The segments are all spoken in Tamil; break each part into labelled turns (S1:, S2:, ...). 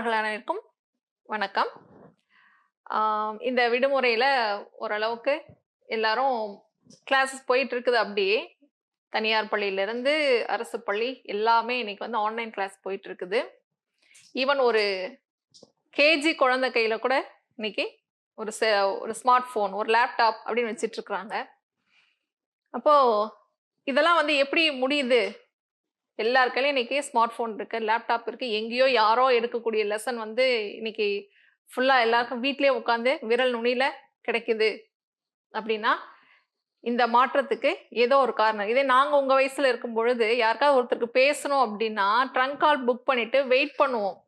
S1: மாணவர்கள் அனைவருக்கும் வணக்கம். இந்த விடுமுறையில் ஓரளவுக்கு எல்லாரும் கிளாஸஸ் போயிட்டு இருக்குது அப்படியே. தனியார் பள்ளியிலேருந்து அரசு பள்ளி எல்லாமே இன்னைக்கு வந்து ஆன்லைன் கிளாஸ் போயிட்டு இருக்குது ஈவன் ஒரு கேஜி குழந்தை கையில் கூட இன்னைக்கு ஒரு ச ஒரு ஸ்மார்ட் ஃபோன் ஒரு லேப்டாப் அப்படின்னு வச்சிட்டு இருக்கிறாங்க இதெல்லாம் வந்து எப்படி முடியுது? எல்லார் கையிலயும் இன்னைக்கு ஸ்மார்ட் ஃபோன் இருக்குது லேப்டாப் இருக்குது எங்கேயோ யாரோ எடுக்கக்கூடிய லெசன் வந்து இன்னைக்கு ஃபுல்லாக எல்லாருக்கும் வீட்லேயே உட்காந்து விரல் நுனியில் கிடைக்குது. அப்படின்னா இந்த மாற்றத்துக்கு ஏதோ ஒரு காரணம். இதே நாங்கள் உங்கள் வயசில் இருக்கும் பொழுது யாருக்காவது ஒருத்தருக்கு பேசணும் அப்படின்னா ட்ரங்க் கால் புக் பண்ணிவிட்டு வெயிட் பண்ணுவோம்.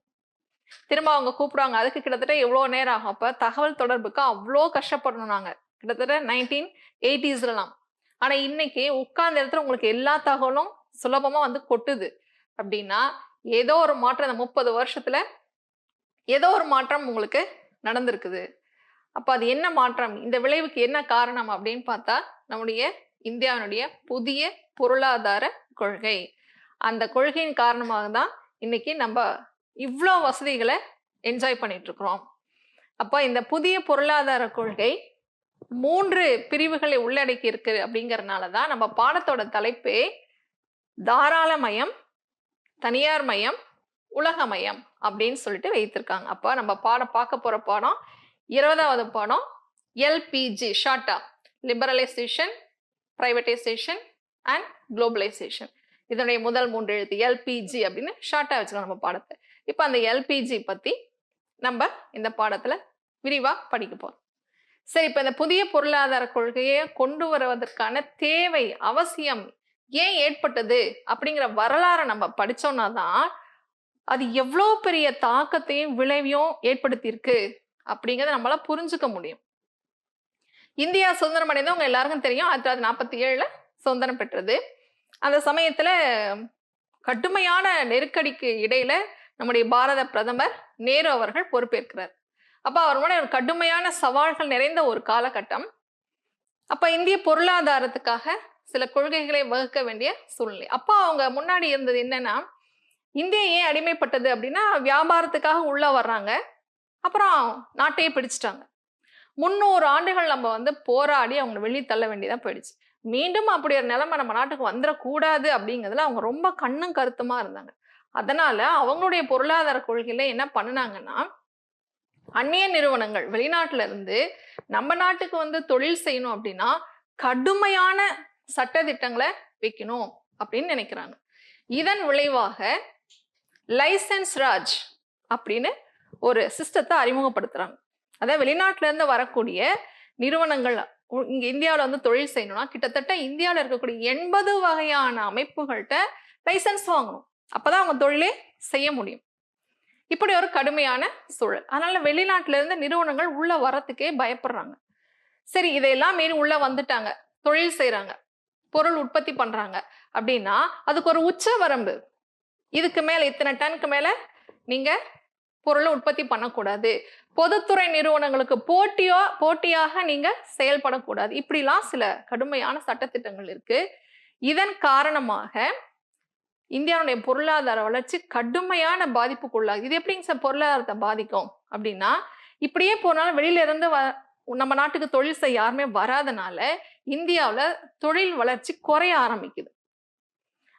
S1: திரும்ப அவங்க கூப்பிடுவாங்க அதுக்கு கிட்டத்தட்ட எவ்வளோ நேரம் ஆகும்? அப்போ தகவல் தொடர்புக்கு அவ்வளோ கஷ்டப்படணும் நாங்கள் கிட்டத்தட்ட நைன்டீன் எயிட்டிஸ்லாம் ஆனால் இன்னைக்கு உட்கார்ந்த இடத்துல உங்களுக்கு எல்லா தகவலும் சுலபமா வந்து கொட்டுது. அப்படின்னா ஏதோ ஒரு மாற்றம் இந்த முப்பது வருஷத்துல ஏதோ ஒரு மாற்றம் உங்களுக்கு நடந்திருக்குது. அப்போ அது என்ன மாற்றம்? இந்த விளைவுக்கு என்ன காரணம் அப்படின்னு பார்த்தா நம்முடைய இந்தியாவினுடைய புதிய பொருளாதார கொள்கை. அந்த கொள்கையின் காரணமாக தான் இன்னைக்கு நம்ம இவ்வளோ வசதிகளை என்ஜாய் பண்ணிட்டு இருக்கிறோம் அப்போ இந்த புதிய பொருளாதார கொள்கை மூன்று பிரிவுகளை உள்ளடக்கி இருக்கு அப்படிங்கறனால தான் நம்ம பாடத்தோட தலைப்பே தாராளமயம் தனியார் மயம் உலகமயம் அப்படின்னு சொல்லிட்டு வைத்திருக்காங்க. அப்போ நம்ம பாடம் பார்க்க போகிற பாடம் இருபதாவது பாடம் எல்பிஜி ஷார்ட்டா லிபரலைசேஷன் ப்ரைவேட்டைசேஷன் அண்ட் குளோபலைசேஷன் இதனுடைய முதல் மூன்று எழுத்து எல்பிஜி அப்படின்னு ஷார்ட்டாக வச்சுக்கலாம் நம்ம பாடத்தை. இப்போ அந்த எல்பிஜி பற்றி நம்ம இந்த பாடத்தில் விரிவாக படிக்க போகிறோம் சரி இப்போ இந்த புதிய பொருளாதார கொள்கையை கொண்டு வருவதற்கான தேவை அவசியம் ஏன் ஏற்பட்டது அப்படிங்கிற வரலாறை நம்ம படித்தோம்னா தான் அது எவ்வளோ பெரிய தாக்கத்தையும் விளைவையும் ஏற்படுத்தியிருக்கு அப்படிங்கிறத நம்மளால புரிஞ்சுக்க முடியும். இந்தியா சுதந்திரம் அடைந்தவங்க எல்லாருக்கும் தெரியும். ஆயிரத்தி தொள்ளாயிரத்தி நாற்பத்தி ஏழுல சுதந்திரம் பெற்றது. அந்த சமயத்துல கடுமையான நெருக்கடிக்கு இடையில நம்முடைய பாரத பிரதமர் நேரு அவர்கள் பொறுப்பேற்கிறார். அப்போ அவர் முன்னாடி கடுமையான சவால்கள் நிறைந்த ஒரு காலகட்டம். அப்போ இந்திய பொருளாதாரத்துக்காக சில கொள்கைகளை வகுக்க வேண்டிய சூழ்நிலை. அப்போ அவங்க முன்னாடி இருந்தது என்னன்னா இந்தியா ஏன் அடிமைப்பட்டது அப்படின்னா வியாபாரத்துக்காக உள்ளே வர்றாங்க. அப்புறம் நாட்டையே பிடிச்சிட்டாங்க. முந்நூறு ஆண்டுகள் நம்ம வந்து போராடி அவங்க வெளியே தள்ள வேண்டியதாக போயிடுச்சு. மீண்டும் அப்படி ஒரு நிலைமை நம்ம நாட்டுக்கு வந்துடக்கூடாது அப்படிங்கிறதுல அவங்க ரொம்ப கண்ணும் கருத்துமா இருந்தாங்க. அதனால அவங்களுடைய பொருளாதார கொள்கையில என்ன பண்ணினாங்கன்னா அந்நிய நிறுவனங்கள் வெளிநாட்டுல இருந்து நம்ம நாட்டுக்கு வந்து தொழில் செய்யணும் அப்படின்னா கடுமையான சட்டத்திட்டங்களை வைக்கணும் அப்படின்னு நினைக்கிறாங்க. இதன் விளைவாக லைசன்ஸ் ராஜ் அப்படின்னு ஒரு சிஸ்டத்தை அறிமுகப்படுத்துறாங்க. அதாவது வெளிநாட்டுல இருந்து வரக்கூடிய நிறுவனங்கள் இங்க இந்தியாவில் வந்து தொழில் செய்யணும்னா கிட்டத்தட்ட இந்தியாவில் இருக்கக்கூடிய எண்பது வகையான அமைப்புகள்கிட்ட லைசன்ஸ் வாங்கணும். அப்பதான் அவங்க தொழிலே செய்ய முடியும். இப்படி ஒரு கடுமையான சூழல். அதனால வெளிநாட்டுல இருந்து நிறுவனங்கள் உள்ள வரத்துக்கே பயப்படுறாங்க. சரி இதையெல்லாம் மீறி உள்ள வந்துட்டாங்க. தொழில் செய்யறாங்க பொருள் உற்பத்தி பண்றாங்க. அப்படின்னா அதுக்கு ஒரு உச்ச வரம்பு இதுக்கு மேல இத்தனை டனுக்கு மேல நீங்க பொருளை உற்பத்தி பண்ணக்கூடாது. பொதுத்துறை நிறுவனங்களுக்கு போட்டியோ போட்டியாக நீங்க செயல்படக்கூடாது. இப்படிலாம் சில கடுமையான சட்டத்திட்டங்கள் இருக்கு. இதன் காரணமாக இந்தியாவுடைய பொருளாதார வளர்ச்சி கடுமையான பாதிப்புக்குள்ளாகுது. இது எப்படிங்க சார் பொருளாதாரத்தை பாதிக்கும்? அப்படின்னா இப்படியே போனாலும் வெளியில இருந்து வ நம்ம நாட்டுக்கு தொழில் செய்ய யாருமே வராதனால இந்தியாவில் தொழில் வளர்ச்சி குறைய ஆரம்பிக்குது.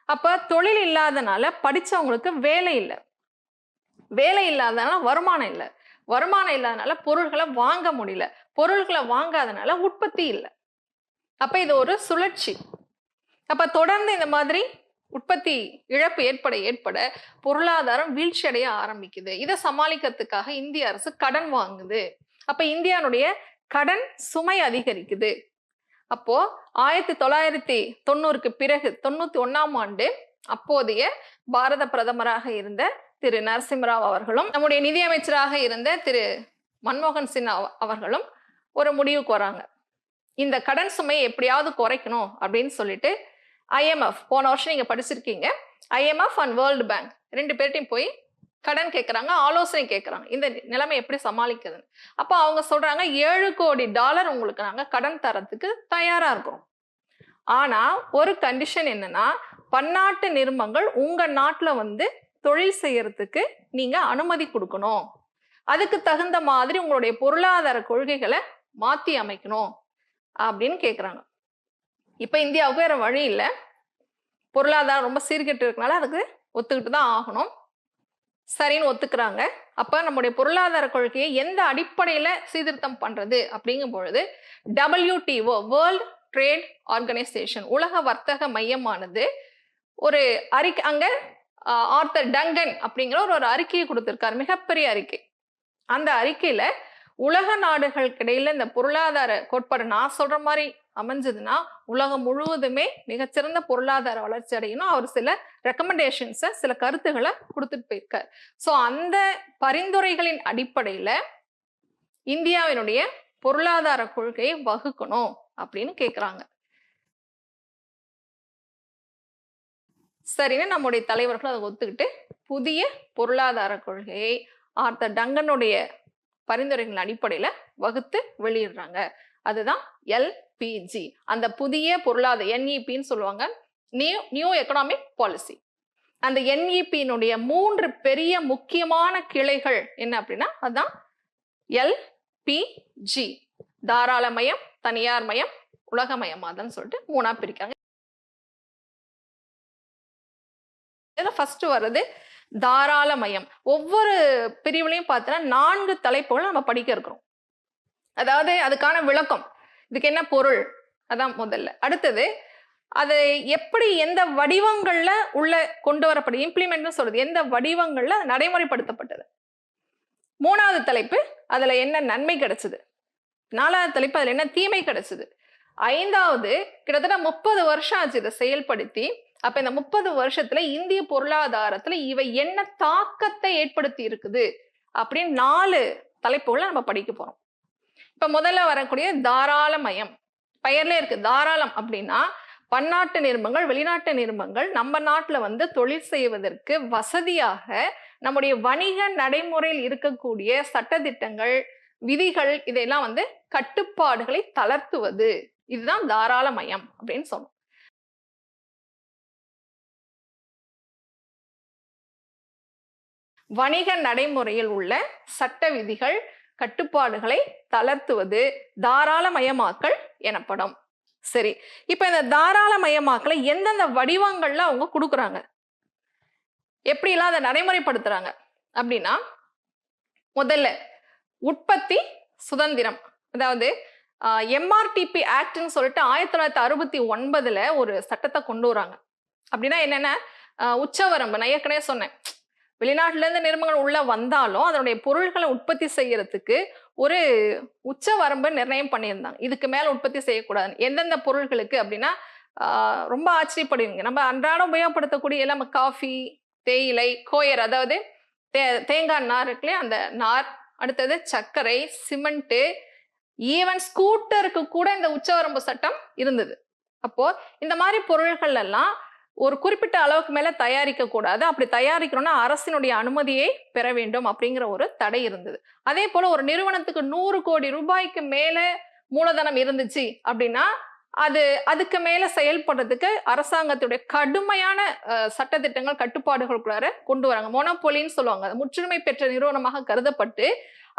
S1: அப்ப தொழில் இல்லாதனால படிச்சவங்களுக்கு வேலை இல்லை. வேலை இல்லாதனால வருமானம் இல்லை. வருமானம் இல்லாதனால பொருள்களை வாங்க முடியல. பொருள்களை வாங்காதனால உற்பத்தி இல்லை. அப்ப இது ஒரு சுழற்சி. அப்ப தொடர்ந்து இந்த மாதிரி உற்பத்தி இழப்பு ஏற்பட ஏற்பட பொருளாதாரம் வீழ்ச்சி அடைய ஆரம்பிக்குது. இதை சமாளிக்கிறதுக்காக இந்திய அரசு கடன் வாங்குது. அப்ப இந்தியானுடைய கடன் சுமை அதிகரிக்குது. அப்போ ஆயிரத்தி தொள்ளாயிரத்தி தொண்ணூறுக்கு பிறகு தொண்ணூத்தி ஒன்னாம் ஆண்டு அப்போதைய பாரத பிரதமராக இருந்த திரு நரசிம்மராவ் அவர்களும் நம்முடைய நிதியமைச்சராக இருந்த திரு மன்மோகன் சிங் அவர்களும் ஒரு முடிவுக்கு வராங்க. இந்த கடன் சுமையை எப்படியாவது குறைக்கணும் அப்படின்னு சொல்லிட்டு ஐஎம்எஃப் போன வருஷம் நீங்க படிச்சிருக்கீங்க. ஐஎம்எஃப் அண்ட் வேர்ல்டு பேங்க் ரெண்டு பேர்ட்டையும் போய் கடன் கேட்குறாங்க ஆலோசனை கேட்குறாங்க இந்த நிலைமை எப்படி சமாளிக்கிறதுன்னு அப்போ அவங்க சொல்கிறாங்க ஏழு கோடி டாலர் உங்களுக்கு நாங்கள் கடன் தரத்துக்கு தயாராக இருக்கிறோம் ஆனால் ஒரு கண்டிஷன் என்னன்னா பன்னாட்டு நிறுவனங்கள் உங்கள் நாட்டில் வந்து தொழில் செய்யறதுக்கு நீங்கள் அனுமதி கொடுக்கணும். அதுக்கு தகுந்த மாதிரி உங்களுடைய பொருளாதார கொள்கைகளை மாற்றி அமைக்கணும் அப்படின்னு கேட்குறாங்க இப்போ இந்தியாவுக்கு வேறு வழி இல்லை. பொருளாதாரம் ரொம்ப சீர்கெட்டு இருக்கனால அதுக்கு ஒத்துக்கிட்டு தான் ஆகணும். சரின்னு ஒத்துக்கிறாங்க. அப்போ நம்முடைய பொருளாதார கொள்கையை எந்த அடிப்படையில் சீர்திருத்தம் பண்ணுறது அப்படிங்கும் பொழுது டபிள்யூடிஓ வேர்ல்ட் ட்ரேட் ஆர்கனைசேஷன் உலக வர்த்தக மையமானது ஒரு அறிக்கை அங்கே ஆர்த்தர் டங்கன் அப்படிங்கிற ஒரு ஒரு அறிக்கையை கொடுத்துருக்காரு. மிகப்பெரிய அறிக்கை. அந்த அறிக்கையில் உலக நாடுகளுக்கு இடையில இந்த பொருளாதார கோட்பாடு நான் சொல்ற மாதிரி அமைஞ்சதுன்னா உலகம் முழுவதுமே மிகச்சிறந்த பொருளாதார வளர்ச்சி அடையணும். அவர் சில ரெக்கமெண்டேஷன்ஸை சில கருத்துக்களை கொடுத்துட்டு போயிருக்கார். ஸோ அந்த பரிந்துரைகளின் அடிப்படையில் இந்தியாவினுடைய பொருளாதார கொள்கையை வகுக்கணும் அப்படின்னு கேட்குறாங்க சரின்னு நம்முடைய தலைவர்கள் அதை ஒத்துக்கிட்டு புதிய பொருளாதார கொள்கையை ஆர்த்தர் டங்கனுடைய பரிந்துரைகளின் அடிப்படையில வகுத்து வெளியிடுறாங்க. அதுதான் எல்பிஜி அந்த புதிய பொருளாதார என்இபின்னு சொல்லுவாங்க. நியூ நியூ எக்கனாமிக் பாலிசி அந்த என்இபியினுடைய மூன்று பெரிய முக்கியமான கிளைகள் என்ன அப்படின்னா அதுதான் எல்பிஜி தாராளமயம் தனியார் மயம் உலகமயமாதன்னு சொல்லிட்டு மூணா பிரிக்காங்க இதுல ஃபர்ஸ்ட் வர்றது? தாராளமயம். ஒவ்வொரு பிரிவுலையும் பார்த்தோன்னா நான்கு தலைப்புகள் நம்ம படிக்க இருக்கிறோம். அதாவது அதுக்கான விளக்கம். இதுக்கு என்ன பொருள்? அதான் முதல்ல. அடுத்தது அது எப்படி எந்த வடிவங்களில் உள்ள கொண்டு வரப்படும் இம்ப்ளிமெண்ட்னு சொல்றது. எந்த வடிவங்களில் நடைமுறைப்படுத்தப்பட்டது? மூணாவது தலைப்பு அதில் என்ன நன்மை கிடைச்சது? நாலாவது தலைப்பு அதில் என்ன தீமை கிடைச்சது? ஐந்தாவது கிட்டத்தட்ட முப்பது வருஷம் ஆச்சு இதை செயல்படுத்தி. அப்ப இந்த முப்பது வருஷத்துல இந்திய பொருளாதாரத்துல இவை என்ன தாக்கத்தை ஏற்படுத்தி இருக்குது அப்படின்னு நாலு தலைப்புகளை நம்ம படிக்க போறோம். இப்ப முதல்ல வரக்கூடிய தாராளமயம். பெயர்ல இருக்கு தாராளம் அப்படின்னா பன்னாட்டு நிறுவனங்கள் வெளிநாட்டு நிறுவனங்கள் நம்ம நாட்டுல வந்து தொழில் செய்வதற்கு வசதியாக நம்முடைய வணிக நடைமுறையில் இருக்கக்கூடிய சட்டத்திட்டங்கள் விதிகள் இதையெல்லாம் வந்து கட்டுப்பாடுகளை தளர்த்துவது. இதுதான் தாராளமயம் அப்படின்னு சொன்னோம் வணிக நடைமுறையில் உள்ள சட்ட விதிகள் கட்டுப்பாடுகளை தளர்த்துவது தாராளமயமாக்கல் எனப்படும். சரி இப்ப இந்த தாராளமயமாக்கலை எந்தெந்த வடிவங்கள்ல அவங்க கொடுக்குறாங்க? எப்படிலாம் அதை நடைமுறைப்படுத்துறாங்க? அப்படின்னா முதல்ல உற்பத்தி சுதந்திரம். அதாவது எம்ஆர்டிபி ஆக்ட்னு சொல்லிட்டு ஆயிரத்தி தொள்ளாயிரத்தி அறுபத்தி ஒன்பதுல ஒரு சட்டத்தை கொண்டு வராங்க. அப்படின்னா என்னென்ன? உச்சவரம்பு. நான் ஏற்கனவே சொன்னேன். வெளிநாட்டிலேருந்து நிறுவனங்கள் உள்ளே வந்தாலும் அதனுடைய பொருள்களை உற்பத்தி செய்யறதுக்கு ஒரு உச்ச வரம்பு நிர்ணயம் பண்ணியிருந்தாங்க. இதுக்கு மேலே உற்பத்தி செய்யக்கூடாது எந்தெந்த பொருள்களுக்கு அப்படின்னா ரொம்ப ஆச்சரியப்படுவீங்க. நம்ம அன்றாடம் உபயோகப்படுத்தக்கூடிய எல்லாம் காஃபி தேயிலை கோயர் அதாவது தே தேங்காய் நார் இருக்குல்லையே அந்த நார் அடுத்தது சர்க்கரை சிமெண்ட்டு ஈவன் ஸ்கூட்டருக்கு கூட இந்த உச்சவரம்பு சட்டம் இருந்தது. அப்போ இந்த மாதிரி பொருள்கள் எல்லாம் ஒரு குறிப்பிட்ட அளவுக்கு மேலே தயாரிக்க கூடாது. அப்படி தயாரிக்கணும்னா அரசினுடைய அனுமதியை பெற வேண்டும் அப்படிங்கிற ஒரு தடை இருந்தது. அதே போல ஒரு நிறுவனத்துக்கு நூறு கோடி ரூபாய்க்கு மேலே மூலதனம் இருந்துச்சு அப்படின்னா அது அதுக்கு மேல செயல்படுறதுக்கு அரசாங்கத்துடைய கடுமையான சட்டத்திட்டங்கள் கட்டுப்பாடுகளுக்குள்ளார கொண்டு வராங்க. மொனோபொலின்னு சொல்லுவாங்க. முற்றுரிமை பெற்ற நிறுவனமாக கருதப்பட்டு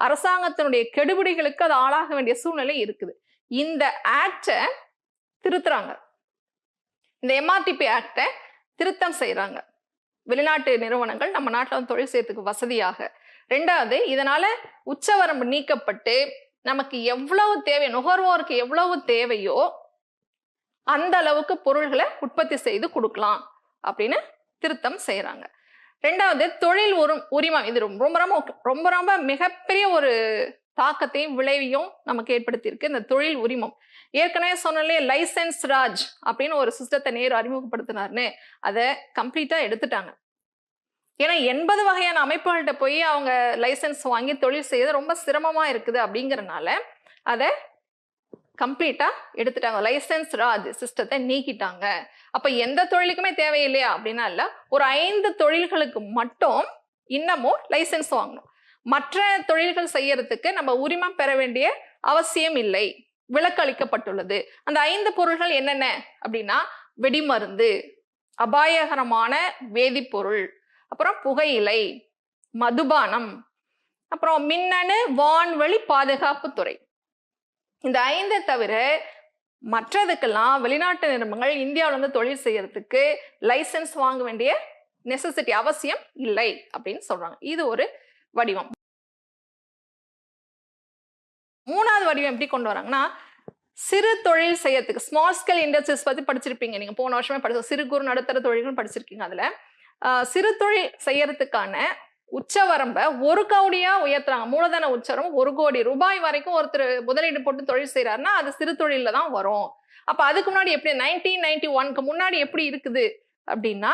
S1: அரசாங்கத்தினுடைய கெடுபிடிகளுக்கு அது ஆளாக வேண்டிய சூழ்நிலை இருக்குது. இந்த ஆக்டை திருத்துறாங்க. இந்த எம்ஆர்டிபி ஆக்டை திருத்தம் செய்கிறாங்க வெளிநாட்டு நிறுவனங்கள் நம்ம நாட்டில் வந்து தொழில் செய்யறதுக்கு வசதியாக. ரெண்டாவது இதனால உச்சவரம்பு நீக்கப்பட்டு நமக்கு எவ்வளவு தேவை நுகர்வோருக்கு எவ்வளவு தேவையோ அந்த அளவுக்கு பொருள்களை உற்பத்தி செய்து கொடுக்கலாம் அப்படின்னு திருத்தம் செய்கிறாங்க ரெண்டாவது தொழில் உரிமம். இது ரொம்ப ரொம்ப ரொம்ப ரொம்ப மிகப்பெரிய ஒரு தாக்கத்தையும் விளைவையும் நமக்கு ஏற்படுத்தியிருக்கு. இந்த தொழில் உரிமம். ஏற்கனவே சொன்னாலே லைசன்ஸ் ராஜ் அப்படின்னு ஒரு சிஸ்டத்தை நேரு அறிமுகப்படுத்தினார்னு அதை கம்ப்ளீட்டா எடுத்துட்டாங்க. ஏன்னா எண்பது வகையான அமைப்புகள்கிட்ட போய் அவங்க லைசன்ஸ் வாங்கி தொழில் செய்யறது ரொம்ப சிரமமா இருக்குது அப்படிங்கறனால அதை கம்ப்ளீட்டா எடுத்துட்டாங்க. லைசன்ஸ் ராஜ் சிஸ்டத்தை நீக்கிட்டாங்க. அப்ப எந்த தொழிலுக்குமே தேவையில்லையா அப்படின்னா இல்ல ஒரு ஐந்து தொழில்களுக்கு மட்டும் இன்னமும் லைசன்ஸ் வாங்கணும். மற்ற தொழில்கள் செய்யறதுக்கு நம்ம உரிமம் பெற வேண்டிய அவசியம் இல்லை. விலக்கு அளிக்கப்பட்டுள்ளது. அந்த ஐந்து பொருள்கள் என்னென்ன? அப்படின்னா வெடிமருந்து அபாயகரமான வேதிப்பொருள் அப்புறம் புகையிலை மதுபானம் அப்புறம் மின்னணு வான்வழி பாதுகாப்பு துறை. இந்த ஐந்தை தவிர மற்றதுக்கெல்லாம் வெளிநாட்டு நிறுவனங்கள் இந்தியாவில் வந்து தொழில் செய்யறதுக்கு லைசென்ஸ் வாங்க வேண்டிய நெசசிட்டி அவசியம் இல்லை அப்படின்னு சொல்றாங்க. இது ஒரு வடிவம். மூணாவது வடிவம் எப்படி கொண்டு வராங்கன்னா சிறு தொழில் செய்யறதுக்கு ஸ்மால் ஸ்கேல் இண்டஸ்ட்ரீஸ் பத்தி படிச்சிருப்பீங்க. நீங்க போன வருஷமே படிச்ச சிறு குறு நடுத்தர தொழில்கள் படிச்சிருக்கீங்க அதுல. சிறு தொழில் செய்யறதுக்கான உச்சவரம்பை ஒரு கோடியா உயர்த்துறாங்க. மூலதன உச்சரம் ஒரு கோடி ரூபாய் வரைக்கும் ஒருத்தர் முதலீடு போட்டு தொழில் செய்யறாருன்னா அது சிறு தொழில தான் வரும். அப்ப அதுக்கு முன்னாடி எப்படி நைன்டீன் நைன்டி ஒன்க்கு முன்னாடி எப்படி இருக்குது அப்படின்னா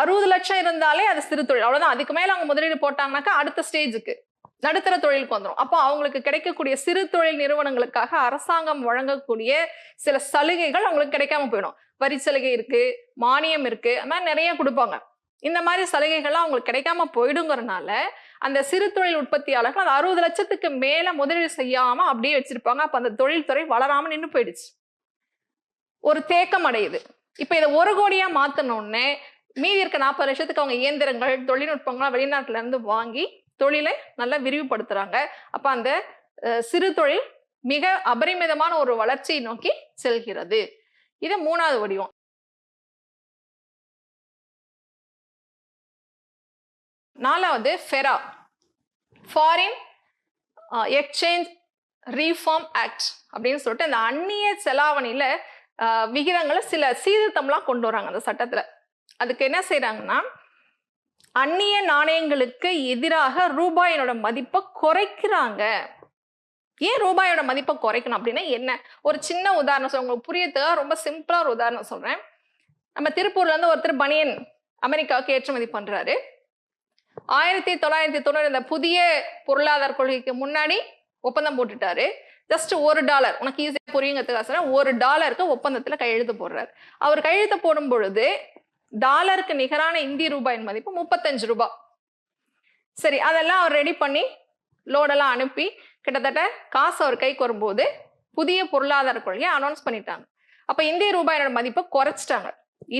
S1: அறுபது லட்சம் இருந்தாலே அது சிறு தொழில். அவ்வளவுதான். அதுக்கு மேல அவங்க முதலீடு போட்டாங்கன்னாக்கா அடுத்த ஸ்டேஜுக்கு நடுத்தர தொழிலுக்கு வந்துடும் அப்போ அவங்களுக்கு கிடைக்கக்கூடிய சிறு தொழில் நிறுவனங்களுக்காக அரசாங்கம் வழங்கக்கூடிய சில சலுகைகள் அவங்களுக்கு கிடைக்காம போயிடும். வரி சலுகை இருக்கு மானியம் இருக்கு அந்த மாதிரி நிறைய கொடுப்பாங்க. இந்த மாதிரி சலுகைகள்லாம் அவங்களுக்கு கிடைக்காம போயிடுங்கிறனால அந்த சிறு தொழில் உற்பத்தியாளர்கள் அந்த அறுபது லட்சத்துக்கு மேல முதலீடு செய்யாம அப்படியே வச்சிருப்பாங்க. அப்ப அந்த தொழில்துறை வளராம நின்று போயிடுச்சு. ஒரு தேக்கம் அடையுது. இப்ப இதை ஒரு கோடியா மாத்தணும்னு மீதி இருக்க நாற்பது லட்சத்துக்கு அவங்க இயந்திரங்கள் தொழில்நுட்பங்கள்லாம் வெளிநாட்டுல இருந்து வாங்கி தொழிலை நல்லா விரிவுபடுத்துறாங்க. அப்ப அந்த சிறு தொழில் மிக அபரிமிதமான ஒரு வளர்ச்சியை நோக்கி செல்கிறது. இது மூணாவது வடிவம். நாலாவது FERA. Foreign exchange reform act அப்படின்னு சொல்லிட்டு அந்த அந்நிய செலாவணியில விகிதங்களை சில சீர்திருத்தம்லாம் கொண்டு வராங்க அந்த சட்டத்துல. அதுக்கு என்ன செய்றாங்கன்னா அந்நிய நாணயங்களுக்கு எதிராக ரூபாயினோட மதிப்பை குறைக்கிறாங்க. ஏன் ரூபாயோட மதிப்பை குறைக்கணும் அப்படின்னா என்ன? ஒரு சின்ன உதாரணம் சொல்றேன். உங்களுக்கு புரியத்துக்காக ரொம்ப சிம்பிளா ஒரு உதாரணம் சொல்றேன். நம்ம திருப்பூர்ல இருந்து ஒருத்தர் பனியன் அமெரிக்காவுக்கு ஏற்றுமதி பண்றாரு. ஆயிரத்தி தொள்ளாயிரத்தி தொண்ணூறு இந்த புதிய பொருளாதார கொள்கைக்கு முன்னாடி ஒப்பந்தம் போட்டுட்டாரு. ஜஸ்ட் ஒரு டாலர். உனக்கு ஈஸியாக புரியுங்கிறதுக்காக சொல்றேன். ஒரு டாலருக்கு ஒப்பந்தத்தில் கையெழுத்து போடுறாரு. அவர் கையெழுத்து போடும் பொழுது டாலருக்கு நிகரான இந்திய ரூபாயின் மதிப்பு முப்பத்தஞ்சு ரூபாய் சரி அதெல்லாம் அவர் ரெடி பண்ணி லோடெல்லாம் அனுப்பி கிட்டத்தட்ட காசு அவர் கைக்கு வரும்போது புதிய பொருளாதார கொள்கையை அனௌன்ஸ் பண்ணிட்டாங்க. அப்ப இந்திய ரூபாயோட மதிப்பை குறைச்சிட்டாங்க.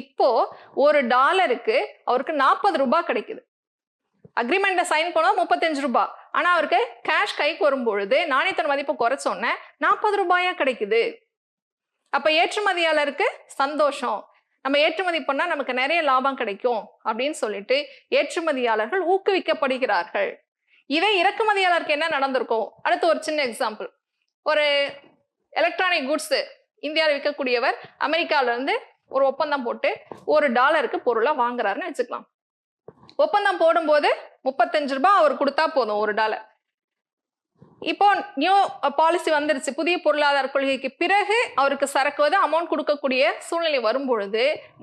S1: இப்போ ஒரு டாலருக்கு அவருக்கு நாற்பது ரூபாய் கிடைக்குது. அக்ரிமெண்ட்டை சைன் பண்ணா முப்பத்தஞ்சு ரூபாய் ஆனா அவருக்கு கேஷ் கைக்கு வரும்பொழுது நாணயத்தோட மதிப்பை குறைச்சோன்னே நாற்பது ரூபாயா கிடைக்குது. அப்ப ஏற்றுமதியாளருக்கு சந்தோஷம். நம்ம ஏற்றுமதி பண்ணா நமக்கு நிறைய லாபம் கிடைக்கும் அப்படின்னு சொல்லிட்டு ஏற்றுமதியாளர்கள் ஊக்குவிக்கப்படுகிறார்கள். இதே இறக்குமதியாளருக்கு என்ன நடந்திருக்கும்? அடுத்து ஒரு சின்ன எக்ஸாம்பிள் ஒரு எலக்ட்ரானிக் குட்ஸ் இந்தியாவில் விற்கக்கூடியவர் அமெரிக்காவிலேருந்து ஒரு ஒப்பந்தம் போட்டு ஒரு டாலருக்கு பொருளை வாங்குறாருன்னு வச்சுக்கலாம். ஒப்பந்தம் போடும்போது முப்பத்தஞ்சு ரூபாய் அவர் கொடுத்தா போதும் ஒரு டாலர் இப்போ நியூ பாலிசி வந்துருச்சு. புதிய பொருளாதார கொள்கைக்கு பிறகு அவருக்கு சரக்கு வந்து அமௌண்ட் கொடுக்கக்கூடிய சூழ்நிலை வரும்பொழுது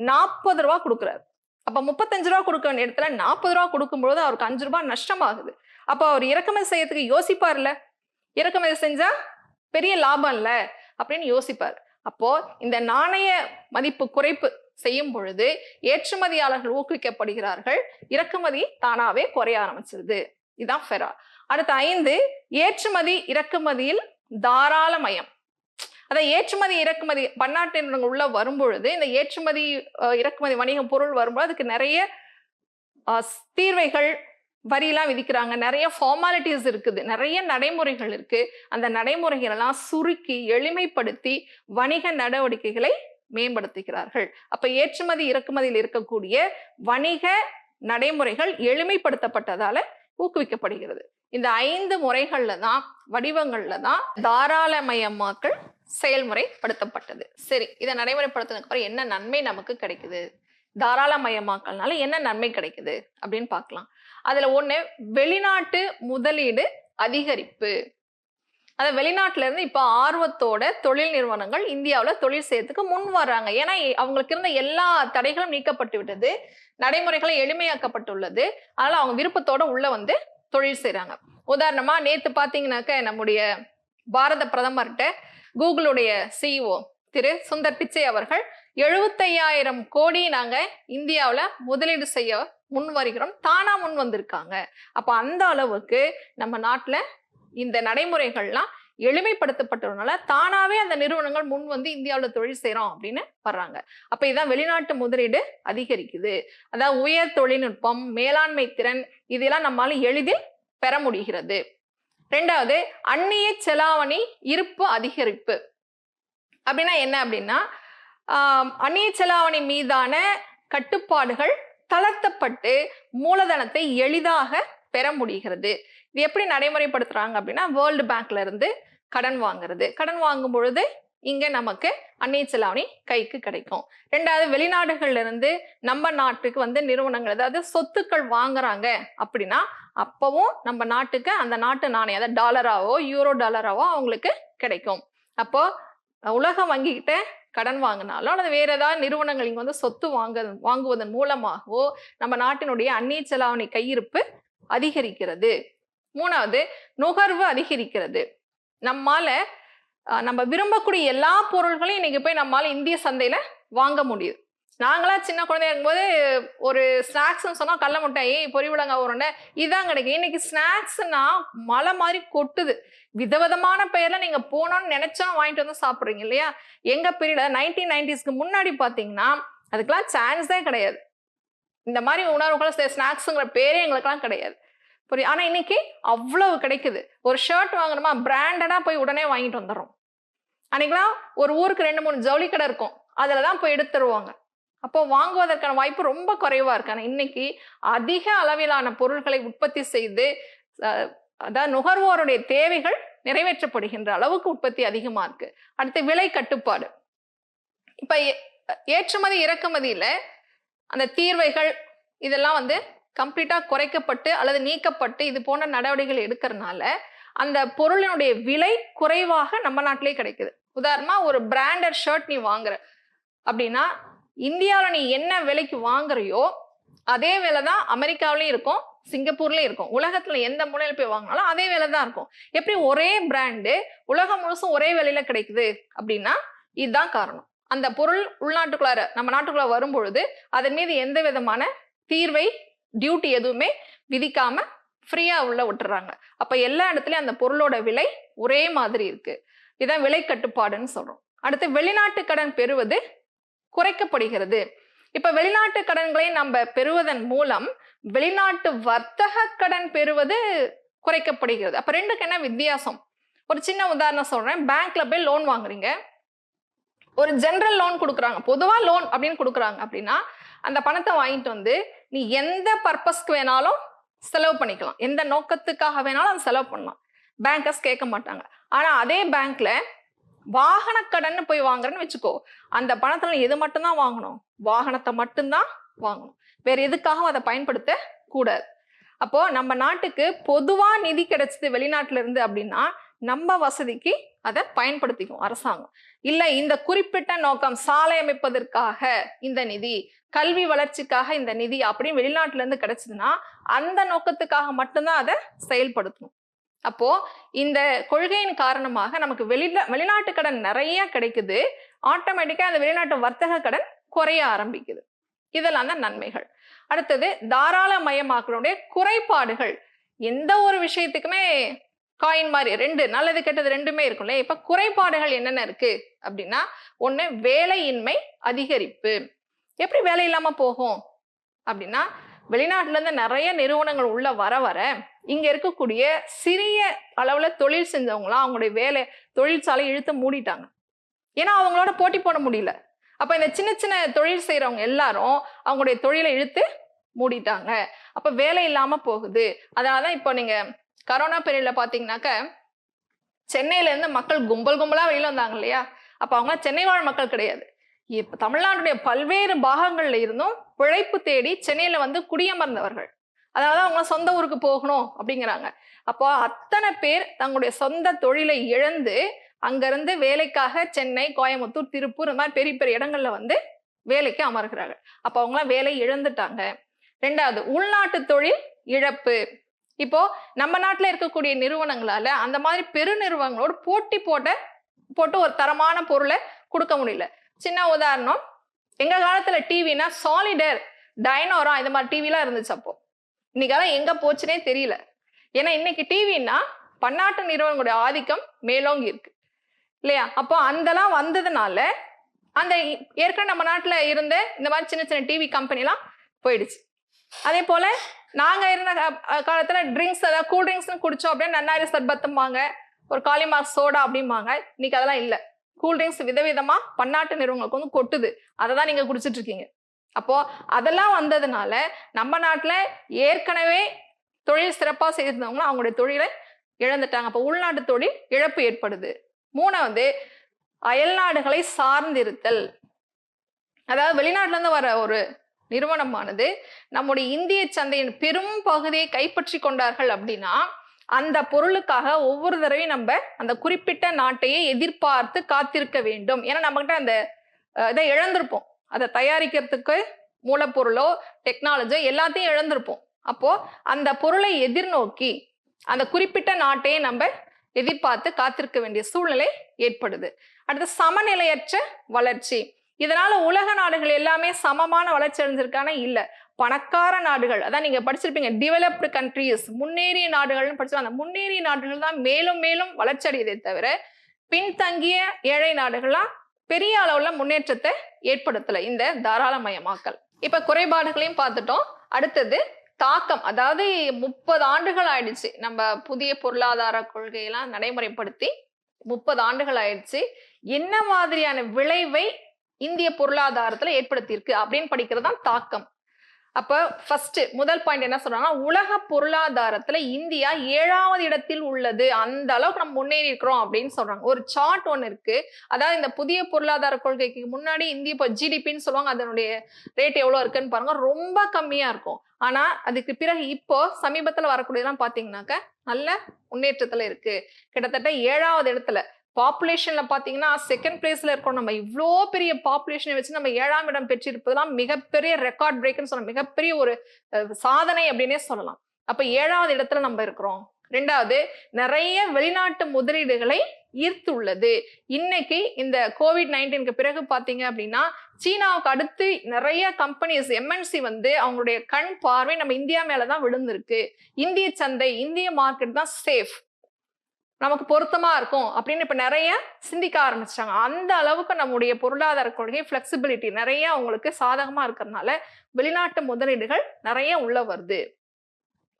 S1: நாற்பது ரூபா கொடுக்குறாரு. அப்போ முப்பத்தஞ்சு ரூபா கொடுக்க வேண்டிய இடத்துல நாற்பது ரூபா கொடுக்கும்பொழுது அவருக்கு அஞ்சு ரூபாய் நஷ்டமாகுது. அப்போ அவர் இறக்குமதி செய்யறதுக்கு யோசிப்பார்ல. இறக்குமதி செஞ்சா பெரிய லாபம் இல்ல அப்படின்னு யோசிப்பார். அப்போ இந்த நாணய மதிப்பு குறைப்பு செய்யும் பொழுது ஏற்றுமதியாளர்கள் ஊக்குவிக்கப்படுகிறார்கள். இறக்குமதி தானாவே குறைய ஆரம்பிச்சிருது. இதுதான் ஃபெரா அடுத்த ஐந்து ஏற்றுமதி இறக்குமதியில் தாராளமயம். அதை ஏற்றுமதி இறக்குமதி பன்னாட்டு நிறுவனங்கள் உள்ள வரும்பொழுது இந்த ஏற்றுமதி இறக்குமதி வணிகம் பொருள் வரும்போது அதுக்கு நிறைய தீர்வைகள் வரியெல்லாம் விதிக்கிறாங்க. நிறைய ஃபார்மாலிட்டிஸ் இருக்குது. நிறைய நடைமுறைகள் இருக்கு. அந்த நடைமுறைகள் எல்லாம் சுருக்கி எளிமைப்படுத்தி வணிக நடவடிக்கைகளை மேம்படுத்துகிறார்கள். அப்ப ஏற்றுமதி இறக்குமதியில் இருக்கக்கூடிய வணிக நடைமுறைகள் எளிமைப்படுத்தப்பட்டதால ஊக்குவிக்கப்படுகிறது. இந்த ஐந்து முறைகள்ல தான் வடிவங்கள்ல தான் தாராளமயமாக்கல் செயல்முறைப்படுத்தப்பட்டது. சரி இதை நடைமுறைப்படுத்தினதுக்கு அப்புறம் என்ன நன்மை நமக்கு கிடைக்குது? தாராளமயமாக்கல்னால என்ன நன்மை கிடைக்குது? அப்படின்னு பார்க்கலாம். அதுல ஒண்ணு வெளிநாட்டு முதலீடு அதிகரிப்பு. அத வெளிநாட்டுல இருந்து இப்ப ஆர்வத்தோட தொழில் நிறுவனங்கள் இந்தியாவில் தொழில் செய்யறதுக்கு முன் வர்றாங்க. ஏன்னா அவங்களுக்கு இருந்த எல்லா தடைகளும் நீக்கப்பட்டு விட்டது. நடைமுறைகளை எளிமையாக்கப்பட்டுள்ளது. அதனால அவங்க விருப்பத்தோட உள்ள வந்து தொழில் செய்யறாங்க உதாரணமா நேத்து பாத்தீங்கன்னாக்க நம்முடைய பாரத பிரதமர்கிட்ட கூகுளுடைய சிஇஓ திரு சுந்தர் பிச்சை அவர்கள் எழுபத்தையாயிரம் கோடி நாங்க இந்தியாவில் முதலீடு செய்ய முன் வருகிறோம் தானா முன் வந்திருக்காங்க. அப்ப அந்த அளவுக்கு நம்ம நாட்டுல இந்த நடைமுறைகள்லாம் எளிமைப்படுத்தப்பட்டதுனால தானாவே அந்த நிறுவனங்கள் முன் வந்து இந்தியாவில் தொழில் செய்கிறோம் அப்படின்னு வர்றாங்க. அப்ப இதான் வெளிநாட்டு முதலீடு அதிகரிக்குது. அதாவது உயர் தொழில்நுட்பம் மேலாண்மை திறன் இதெல்லாம் நம்மால எளிதில் பெற முடிகிறது. ரெண்டாவது அந்நிய செலாவணி இருப்பு அதிகரிப்பு. அப்படின்னா என்ன அப்படின்னா அந்நிய செலாவணி மீதான கட்டுப்பாடுகள் தளர்த்தப்பட்டு மூலதனத்தை எளிதாக பெற முடிகிறது. இது எப்படி நடைமுறைப்படுத்துகிறாங்க அப்படின்னா வேர்ல்டு பேங்க்ல இருந்து கடன் வாங்குறது. கடன் வாங்கும் பொழுது இங்கே நமக்கு அந்நிய செலாவணி கைக்கு கிடைக்கும். ரெண்டாவது வெளிநாடுகள்ல இருந்து நம்ம நாட்டுக்கு வந்து நிறுவனங்கள் அதாவது சொத்துக்கள் வாங்குறாங்க அப்படின்னா அப்பவும் நம்ம நாட்டுக்கு அந்த நாட்டு நாணயம் அதாவது டாலராவோ யூரோ டாலராவோ அவங்களுக்கு கிடைக்கும். அப்போ உலக வங்கிக்கிட்ட கடன் வாங்கினாலும் அல்லது வேற ஏதாவது நிறுவனங்கள் இங்கே வந்து சொத்து வாங்க வாங்குவதன் மூலமாகவோ நம்ம நாட்டினுடைய அந்நிய செலாவணி கையிருப்பு அதிகரிக்கிறது. மூணாவது நுகர்வு அதிகரிக்கிறது. நம்மால நம்ம விரும்பக்கூடிய எல்லா பொருள்களையும் இன்னைக்கு போய் நம்மால இந்திய சந்தையில வாங்க முடியுது. நாங்களா சின்ன குழந்தையா இருக்கும்போது ஒரு ஸ்நாக்ஸ்னு சொன்னா கடல முட்டாயி பொரிவிடங்க உருண்டை இதான் கிடைக்கும். இன்னைக்கு ஸ்நாக்ஸ்னா மலை மாதிரி கொட்டுது. விதவிதமான பெயர்ல நீங்க போனோம்னு நினைச்சா வாங்கிட்டு வந்து சாப்பிடுறீங்க இல்லையா? எங்க பீரியட நைன்டீன் நைன்டிஸ்க்கு முன்னாடி பாத்தீங்கன்னா அதுக்கெல்லாம் சான்ஸே கிடையாது. இந்த மாதிரி உணவுகள் ஸ்நாக்ஸுங்கிற பேரே எங்களுக்கெல்லாம் கிடையாது. புரியுது? ஆனால் இன்னைக்கு அவ்வளவு கிடைக்குது. ஒரு ஷர்ட் வாங்கணுமா பிராண்டடாக போய் உடனே வாங்கிட்டு வந்துடுறோம். அன்னைக்கெல்லாம் ஒரு ஊருக்கு ரெண்டு மூணு ஜவுளி கடை இருக்கும். அதில் தான் போய் எடுத்துருவாங்க அப்போ வாங்குவதற்கான வாய்ப்பு ரொம்ப குறைவாக இருக்கு. ஆனால் இன்னைக்கு அதிக அளவிலான பொருட்களை உற்பத்தி செய்து அதாவது நுகர்வோருடைய தேவைகள் நிறைவேற்றப்படுகின்ற அளவுக்கு உற்பத்தி அதிகமாக இருக்கு. அடுத்து விலை கட்டுப்பாடு. இப்போ ஏ- ஏற்றுமதி இறக்குமதியில் அந்த தீர்வைகள் இதெல்லாம் வந்து கம்ப்ளீட்டாக குறைக்கப்பட்டு அல்லது நீக்கப்பட்டு இது போன்ற நடவடிக்கைகள் எடுக்கிறதுனால அந்த பொருளினுடைய விலை குறைவாக நம்ம நாட்டிலே கிடைக்குது. உதாரணமாக ஒரு பிராண்டட் ஷர்ட் நீ வாங்குற. அப்படின்னா இந்தியாவில் நீ என்ன விலைக்கு வாங்குறியோ அதே விலை தான் அமெரிக்காவிலையும் இருக்கும் சிங்கப்பூர்லேயும் இருக்கும். உலகத்தில் எந்த மூலையில் போய் வாங்கினாலும் அதே விலை தான் இருக்கும். எப்படி ஒரே பிராண்டு உலகம் முழுசும் ஒரே விலையில கிடைக்குது அப்படின்னா இதுதான் காரணம். அந்த பொருள் உள்நாட்டுக்குள்ளார நம்ம நாட்டுக்குள்ள வரும்பொழுது அதன் மீது எந்த விதமான தீர்வை டியூட்டி எதுவுமே விதிக்காம ஃப்ரீயா உள்ள விட்டுறாங்க. அப்ப எல்லா இடத்துலயும் அந்த பொருளோட விலை ஒரே மாதிரி இருக்கு. இதான் விலை கட்டுப்பாடுன்னு சொல்றோம். அடுத்து வெளிநாட்டு கடன் பெறுவது குறைக்கப்படுகிறது. இப்ப வெளிநாட்டு கடன்களை நம்ம பெறுவதன் மூலம் வெளிநாட்டு வர்த்தக கடன் பெறுவது குறைக்கப்படுகிறது. அப்ப ரெண்டுக்கு என்ன வித்தியாசம்? ஒரு சின்ன உதாரணம் சொல்றேன். பேங்க்ல போய் லோன் வாங்குறீங்க. ஒரு ஜென்ரல் லோன் கொடுக்குறாங்க. பொதுவா லோன் அப்படின்னு கொடுக்குறாங்க அப்படின்னா அந்த பணத்தை வாங்கிட்டு வந்து நீ எந்த பர்பஸ்க்கு வேணாலும் செலவு பண்ணிக்கலாம். எந்த நோக்கத்துக்காக வேணாலும் அதை செலவு பண்ணலாம். பேங்கர்ஸ் கேட்க மாட்டாங்க. ஆனால் அதே பேங்க்ல வாகன கடன் போய் வாங்குறேன்னு வச்சுக்கோ அந்த பணத்துல நீ எது மட்டும்தான் வாங்கணும்? வாகனத்தை மட்டும்தான் வாங்கணும். வேற எதுக்காகவும் அதை பயன்படுத்த கூடாது. அப்போ நம்ம நாட்டுக்கு பொதுவா நிதி கிடைச்சது வெளிநாட்டுல இருந்து அப்படின்னா நம்ம வசதிக்கு அதை பயன்படுத்திக்கும் அரசாங்கம். இல்லை இந்த குறிப்பிட்ட நோக்கம் சாலை அமைப்பதற்காக இந்த நிதி கல்வி வளர்ச்சிக்காக இந்த நிதி அப்படின்னு வெளிநாட்டுல இருந்து கிடைச்சதுன்னா அந்த நோக்கத்துக்காக மட்டும்தான் அதை செயல்படுத்தணும். அப்போ இந்த கொள்கையின் காரணமாக நமக்கு வெளியில வெளிநாட்டு கடன் நிறைய கிடைக்குது. ஆட்டோமேட்டிக்கா அந்த வெளிநாட்டு வர்த்தக கடன் குறைய ஆரம்பிக்குது. இதெல்லாம் தான் நன்மைகள். அடுத்தது தாராளமயமாக்கலுடைய குறைபாடுகள். எந்த ஒரு விஷயத்துக்குமே காயின் மாதிரி ரெண்டு நல்லது கெட்டது ரெண்டுமே இருக்கும்ல. இப்ப குறைபாடுகள் என்னென்ன இருக்கு? அப்படின்னா ஒண்ணு வேலையின்மை அதிகரிப்பு. எப்படி வேலை இல்லாம போகும்? அப்படின்னா வெளிநாட்டுல இருந்து நிறைய நிறுவனங்கள் உள்ள வர வர இங்க இருக்கக்கூடிய சிறிய அளவுல தொழில் செஞ்சவங்களாம் அவங்களுடைய வேலை தொழிற்சாலை இழுத்து மூடிட்டாங்க. ஏன்னா அவங்களோட போட்டி போட முடியல. அப்ப இந்த சின்ன சின்ன தொழில் செய்யறவங்க எல்லாரும் அவங்களுடைய தொழிலை இழுத்து மூடிட்டாங்க. அப்ப வேலை இல்லாம போகுது. அதனாலதான் இப்போ நீங்க கரோனா பீரியட்ல பாத்தீங்கன்னாக்க சென்னையில இருந்து மக்கள் கும்பல் கும்பலா வெளியில வந்தாங்க இல்லையா? அப்ப அவங்க சென்னை வாழ் மக்கள் கிடையாது. இப்ப தமிழ்நாட்டுடைய பல்வேறு பாகங்கள்ல இருந்தும் பிழைப்பு தேடி சென்னையில வந்து குடியமர்ந்தவர்கள். அதாவது அவங்க சொந்த ஊருக்கு போகணும் அப்படிங்கிறாங்க. அப்போ அத்தனை பேர் தங்களுடைய சொந்த தொழிலை இழந்து அங்கிருந்து வேலைக்காக சென்னை கோயம்புத்தூர் திருப்பூர் இந்த மாதிரி பெரிய பெரிய இடங்கள்ல வந்து வேலைக்கு அமர்கிறார்கள். அப்போ அவங்களாம் வேலை இழந்துட்டாங்க. ரெண்டாவது உள்நாட்டு தொழில் இழப்பு. இப்போ நம்ம நாட்டில் இருக்கக்கூடிய நிறுவனங்களால அந்த மாதிரி பெருநிறுவனங்களோடு போட்டி போட்ட போட்டு ஒரு தரமான பொருளை கொடுக்க முடியல. சின்ன உதாரணம் எங்க காலத்துல டிவினா சாலிடர் டைனோரா இந்த மாதிரி டிவிலாம் இருந்துச்சு அப்போ. இன்னைக்கெல்லாம் எங்க போச்சுனே தெரியல. ஏன்னா இன்னைக்கு டிவின்னா பன்னாட்டு நிறுவனங்களுடைய ஆதிக்கம் மேலோங்கி இருக்கு. இல்லையா? அப்போ அந்தலாம் வந்ததுனால அந்த இ- ஏற்கனவே நம்ம நாட்டில் இருந்த இந்த மாதிரி சின்ன சின்ன டிவி கம்பெனிலாம் போயிடுச்சு. அதே போல நாங்கள் இருந்த காலத்தில் ட்ரிங்க்ஸ் அதாவது கூல் ட்ரிங்க்ஸ்னு குடிச்சோம் அப்படின்னா நன்னாரி சர்பத்தும்பாங்க. ஒரு காலிமார் சோடா அப்படிம்பாங்க. இன்னைக்கு அதெல்லாம் இல்லை. கூல் ட்ரிங்க்ஸ் விதவிதமாக பன்னாட்டு நிறுவனங்களுக்கு வந்து கொட்டுது. அதை தான் நீங்கள் குடிச்சிட்டு இருக்கீங்க. அப்போ அதெல்லாம் வந்ததுனால நம்ம நாட்டில் ஏற்கனவே தொழில் சிறப்பாக செய்திருந்தவங்களும் அவங்களுடைய தொழிலை இழந்துட்டாங்க. அப்போ உள்நாட்டு தொழில் இழப்பு ஏற்படுது. மூணாவது அயல்நாடுகளை சார்ந்திருத்தல். அதாவது வெளிநாட்டிலேருந்து வர ஒரு நிறுவனமானது நம்முடைய இந்திய சந்தையின் பெரும் பகுதியை கைப்பற்றி கொண்டார்கள் அப்படின்னா அந்த பொருளுக்காக ஒவ்வொரு தடவையும் நம்ம அந்த குறிப்பிட்ட நாட்டையே எதிர்பார்த்து காத்திருக்க வேண்டும். ஏன்னா நம்மகிட்ட அந்த இதை இழந்திருப்போம். அதை தயாரிக்கிறதுக்கு மூலப்பொருளோ டெக்னாலஜியோ எல்லாத்தையும் இழந்திருப்போம். அப்போ அந்த பொருளை எதிர்நோக்கி அந்த குறிப்பிட்ட நாட்டையே நம்ம எதிர்பார்த்து காத்திருக்க வேண்டிய சூழ்நிலை ஏற்படுது. அடுத்து சமநிலையற்ற வளர்ச்சி. இதனால உலக நாடுகள் எல்லாமே சமமான வளர்ச்சி அடைஞ்சிருக்கான இல்ல. பணக்கார நாடுகள் அதான் நீங்க படிச்சிருப்பீங்க டெவலப்டு கண்ட்ரீஸ் முன்னேறிய நாடுகள்னு படிச்சு அந்த முன்னேறிய நாடுகள் தான் மேலும் மேலும் வளர்ச்சி அடையதே தவிர பின்தங்கிய ஏழை நாடுகள்லாம் பெரிய அளவுல முன்னேற்றத்தை ஏற்படுத்தல இந்த தாராளமயமாக்கல். இப்ப குறைபாடுகளையும் பார்த்துட்டோம். அடுத்தது தாக்கம் அதாவது முப்பது ஆண்டுகள் ஆயிடுச்சு நம்ம புதிய பொருளாதார கொள்கையெல்லாம் நடைமுறைப்படுத்தி முப்பது ஆண்டுகள் ஆயிடுச்சு. என்ன மாதிரியான விளைவை இந்திய பொருளாதாரத்துல ஏற்படுத்தியிருக்கு அப்படின்னு படிக்கிறது தான் தாக்கம். அப்ப ஃபர்ஸ்ட் முதல் பாயிண்ட் என்ன சொல்றாங்கன்னா உலக பொருளாதாரத்துல இந்தியா ஏழாவது இடத்தில் உள்ளது. அந்த அளவுக்கு நம்ம முன்னேறி இருக்கிறோம் அப்படின்னு சொல்றாங்க. ஒரு சார்ட் ஒன்று இருக்கு. அதாவது இந்த புதிய பொருளாதார கொள்கைக்கு முன்னாடி இந்திய இப்போ ஜிடிபின்னு சொல்லுவாங்க. அதனுடைய ரேட் எவ்வளோ இருக்குன்னு பாருங்க. ரொம்ப கம்மியா இருக்கும். ஆனா அதுக்கு பிறகு இப்போ சமீபத்துல வரக்கூடியதெல்லாம் பாத்தீங்கன்னாக்க நல்ல முன்னேற்றத்துல இருக்கு. கிட்டத்தட்ட ஏழாவது இடத்துல பாப்புலேஷன்ல பாத்தீங்கன்னா செகண்ட் பிளேஸ்ல இருக்கோம். நம்ம இவ்வளோ பெரிய பாப்புலேஷனை வச்சு நம்ம ஏழாம் இடம் பெற்றிருப்பதெல்லாம் மிகப்பெரிய ரெக்கார்ட் பிரேக்குன்னு சொல்லலாம் மிகப்பெரிய ஒரு சாதனை அப்படின்னே சொல்லலாம். அப்ப ஏழாவது இடத்துல நம்ம இருக்கிறோம். ரெண்டாவது நிறைய வெளிநாட்டு முதலீடுகளை ஈர்த்துள்ளது. இன்னைக்கு இந்த கோவிட் நைன்டீனுக்கு பிறகு பாத்தீங்க அப்படின்னா சீனாவுக்கு அடுத்து நிறைய கம்பெனிஸ் எம்என்சி வந்து அவங்களுடைய கண் பார்வை நம்ம இந்தியா மேலதான் விழுந்திருக்கு. இந்திய சந்தை இந்திய மார்க்கெட் தான் சேஃப் நமக்கு பொருத்தமா இருக்கும் அப்படின்னு இப்ப நிறைய சிந்திக்க ஆரம்பிச்சிட்டாங்க. அந்த அளவுக்கு நம்முடைய பொருளாதார கொள்கை ஃபிளெக்சிபிலிட்டி நிறைய அவங்களுக்கு சாதகமா இருக்கிறதுனால வெளிநாட்டு முதலீடுகள் நிறைய உள்ள வருது.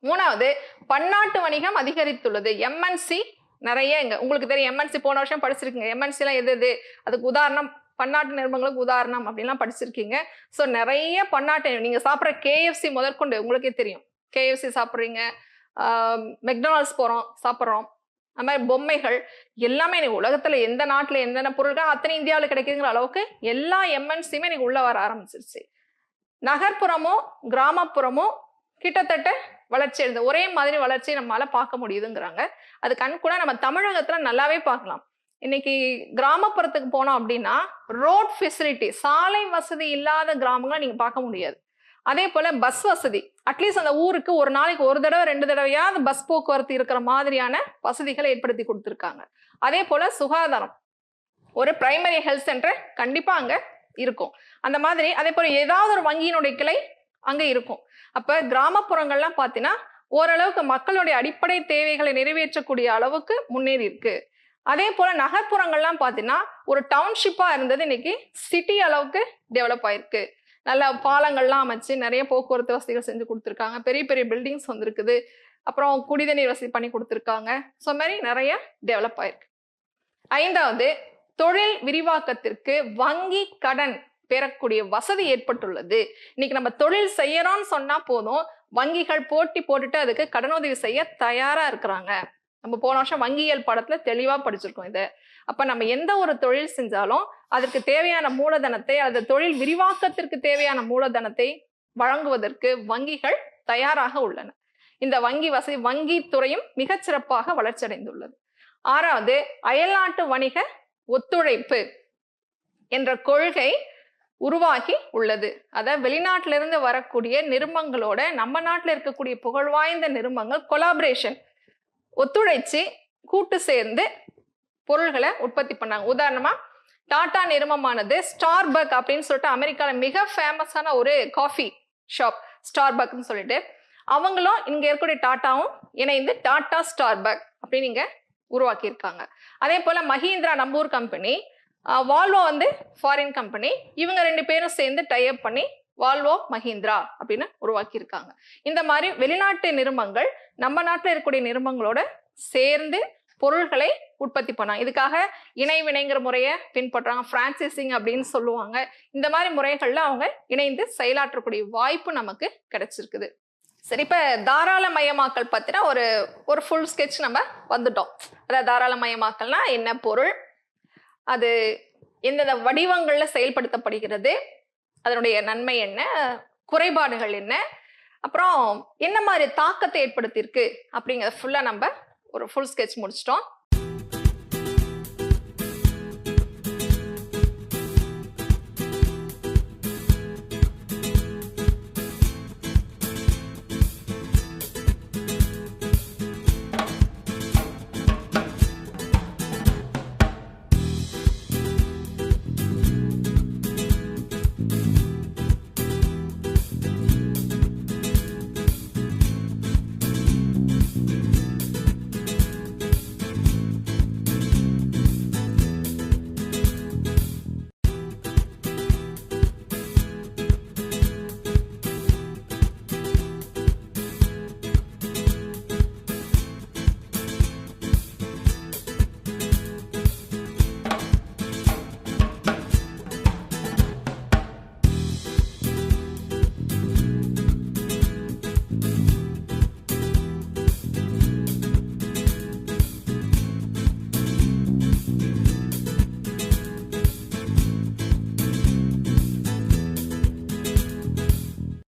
S1: மூணாவது பன்னாட்டு வணிகம் அதிகரித்துள்ளது. எம்என்சி நிறைய இங்க உங்களுக்கு தெரியும் எம்என்சி போன வருஷம் படிச்சிருக்கீங்க. எம்என்சி எல்லாம் எது எது? அதுக்கு உதாரணம் பன்னாட்டு நிறுவனங்களுக்கு உதாரணம் அப்படின்லாம் படிச்சிருக்கீங்க. ஸோ நிறைய பன்னாட்டு நீங்க சாப்பிட்ற கேஎஃப்சி முதற்கொண்டு உங்களுக்கே தெரியும். கேஎஃப்சி சாப்பிட்றீங்க மெக்டொனால்ட்ஸ் போறோம் சாப்பிட்றோம். அது மாதிரி பொம்மைகள் எல்லாமே இன்னைக்கு உலகத்துல எந்த நாட்டுல என்னென்ன பொருட்கள் அத்தனை இந்தியாவில் கிடைக்குதுங்கிற அளவுக்கு எல்லா எம்என்சியுமே இன்னைக்கு உள்ள வர ஆரம்பிச்சிருச்சு. நகர்ப்புறமோ கிராமப்புறமோ கிட்டத்தட்ட வளர்ச்சி அடைந்த ஒரே மாதிரி வளர்ச்சியை நம்மளால பார்க்க முடியுதுங்கிறாங்க. அது கண் கூட நம்ம தமிழகத்துல நல்லாவே பார்க்கலாம். இன்னைக்கு கிராமப்புறத்துக்கு போனோம் அப்படின்னா ரோட் ஃபெசிலிட்டி சாலை வசதி இல்லாத கிராமங்களை நீங்க பார்க்க முடியாது. அதே போல பஸ் வசதி. அட்லீஸ்ட் அந்த ஊருக்கு ஒரு நாளைக்கு ஒரு தடவை ரெண்டு தடவையாவது பஸ் போக்குவரத்து இருக்கிற மாதிரியான வசதிகளை ஏற்படுத்தி கொடுத்துருக்காங்க. அதே போல சுகாதாரம். ஒரு பிரைமரி ஹெல்த் சென்டர் கண்டிப்பா அங்க இருக்கும். அந்த மாதிரி அதே போல ஏதாவது ஒரு வங்கியினுடைய கிளை அங்க இருக்கும். அப்ப கிராமப்புறங்கள்லாம் பார்த்தீங்கன்னா ஓரளவுக்கு மக்களுடைய அடிப்படை தேவைகளை நிறைவேற்றக்கூடிய அளவுக்கு முன்னேறி இருக்கு. அதே போல நகர்ப்புறங்கள்லாம் பார்த்தீங்கன்னா ஒரு டவுன்ஷிப்பா இருந்தது இன்னைக்கு சிட்டி அளவுக்கு டெவலப் ஆயிருக்கு. நல்ல பாலங்கள்லாம் அமைச்சு நிறைய போக்குவரத்து வசதிகள் செஞ்சு கொடுத்துருக்காங்க. பெரிய பெரிய பில்டிங்ஸ் வந்திருக்குது. அப்புறம் குடிதண்ணீர் வசதி பண்ணி கொடுத்துருக்காங்க. ஸோ மாதிரி நிறைய டெவலப் ஆயிருக்கு. ஐந்தாவது தொழில் விரிவாக்கத்திற்கு வங்கி கடன் பெறக்கூடிய வசதி ஏற்பட்டுள்ளது. இன்னைக்கு நம்ம தொழில் செய்யறோம்னு சொன்னா போதும். வங்கிகள் போட்டி போட்டுட்டு அதுக்கு கடனுதவி செய்ய தயாரா இருக்கிறாங்க. நம்ம போன வருஷம் வங்கியியல் படத்துல தெளிவா படிச்சிருக்கோம் இதை. அப்ப நம்ம எந்த ஒரு தொழில் செஞ்சாலும் அதற்கு தேவையான மூலதனத்தை அல்லது தொழில் விரிவாக்கத்திற்கு தேவையான மூலதனத்தை வழங்குவதற்கு வங்கிகள் தயாராக உள்ளன. இந்த வங்கி வசதி வங்கி துறையும் மிகச்சிறப்பாக வளர்ச்சி அடைந்துள்ளது ஆறாவது அயல்நாட்டு வணிக ஒத்துழைப்பு என்ற கொள்கை உருவாகி உள்ளது. அதாவது வெளிநாட்டிலிருந்து வரக்கூடிய நிருமங்களோட நம்ம நாட்டில் இருக்கக்கூடிய புகழ்வாய்ந்த நிருமங்கள் கொலாபரேஷன் ஒத்துழைச்சு கூட்டு சேர்ந்து பொருள்களை உற்பத்தி பண்ணாங்க. உதாரணமா டாடா நிறுவனமானது ஸ்டார்பக் அப்படின்னு சொல்லிட்டு அமெரிக்கால மிக ஃபேமஸான ஒரு காஃபி ஷாப் ஸ்டார்பக்னு சொல்லிட்டு. அவங்களும் இங்க இருக்கக்கூடிய டாட்டாவும் இணைந்து டாடா ஸ்டார்பக் அப்படின்னு இங்க உருவாக்கியிருக்காங்க. அதே போல மஹிந்திரா நம்பூர் கம்பெனி வால்வோ வந்து ஃபாரின் கம்பெனி இவங்க ரெண்டு பேரும் சேர்ந்து டைப் பண்ணி வால்வோ மஹிந்திரா அப்படின்னு உருவாக்கியிருக்காங்க. இந்த மாதிரி வெளிநாட்டு நிறுவங்கள் நம்ம நாட்டில் இருக்கக்கூடிய நிறுவங்களோட சேர்ந்து பொருள்களை உற்பத்தி பண்ணாங்க இதுக்காக இணைவினைங்கிற முறையை பின்பற்றாங்க. பிரான்சிசிங் அப்படின்னு சொல்லுவாங்க. இந்த மாதிரி முறைகளில் அவங்க இணைந்து செயலாற்றக்கூடிய வாய்ப்பு நமக்கு கிடைச்சிருக்குது. சரி இப்போ தாராளமயமாக்கல் பத்தின ஒரு ஒரு ஃபுல் ஸ்கெட்ச் நம்ம வந்துட்டோம். அதாவது தாராளமயமாக்கல்னா என்ன பொருள்? அது எந்தெந்த வடிவங்களில் செயல்படுத்தப்படுகிறது? அதனுடைய நன்மை என்ன? குறைபாடுகள் என்ன? அப்புறம் என்ன மாதிரி தாக்கத்தை ஏற்படுத்தியிருக்கு? அப்படிங்கிறத ஃபுல்லாக நம்ம ஒரு ஃபுல் ஸ்கெட்ச் முடிச்சிட்டோம்.